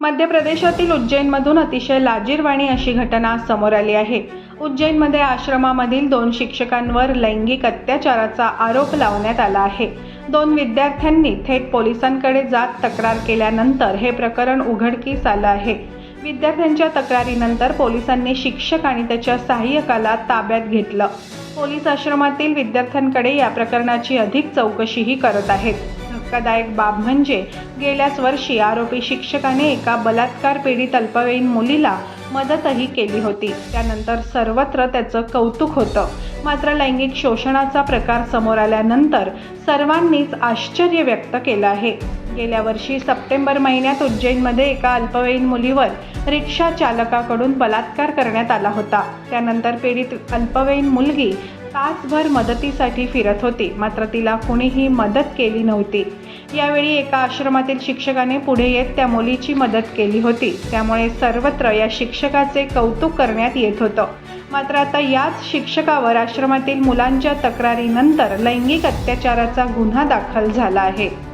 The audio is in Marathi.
मध्य प्रदेशातील उज्जैनमधून अतिशय लाजीरवाणी अशी घटना समोर आली आहे. उज्जैनमध्ये आश्रमामधील दोन शिक्षकांवर लैंगिक अत्याचाराचा आरोप लावण्यात आला आहे. दोन विद्यार्थ्यांनी थेट पोलिसांकडे जात तक्रार केल्यानंतर हे प्रकरण उघडकीस आलं आहे. विद्यार्थ्यांच्या तक्रारीनंतर पोलिसांनी शिक्षक आणि त्याच्या सहाय्यकाला ताब्यात घेतलं. पोलीस आश्रमातील विद्यार्थ्यांकडे या प्रकरणाची अधिक चौकशीही करत आहेत. धक्कादायक बाब म्हणजे गेल्याच वर्षी आरोपी शिक्षकाने एका बलात्कार पीडित अल्पवयीन मुलीला मदतही केली होती. त्यानंतर सर्वत्र त्याचं कौतुक होतं. मात्र लैंगिक शोषणाचा प्रकार समोर आल्यानंतर सर्वांनीच आश्चर्य व्यक्त केलं आहे. गेल्या वर्षी सप्टेंबर महिन्यात उज्जैनमध्ये एका अल्पवयीन मुलीवर रिक्षा चालकाकडून बलात्कार करण्यात आला होता. त्यानंतर पीडित अल्पवयीन मुलगी तासभर मदतीसाठी फिरत होती. मात्र तिला कुणीही मदत केली नव्हती. यावेळी एका आश्रमातील शिक्षकाने पुढे येत त्या मुलीची मदत केली होती. त्यामुळे सर्वत्र या शिक्षकाचे कौतुक करण्यात येत होतं. मात्र आता याच शिक्षकावर आश्रमातील मुलांच्या तक्रारीनंतर लैंगिक अत्याचाराचा गुन्हा दाखल झाला आहे.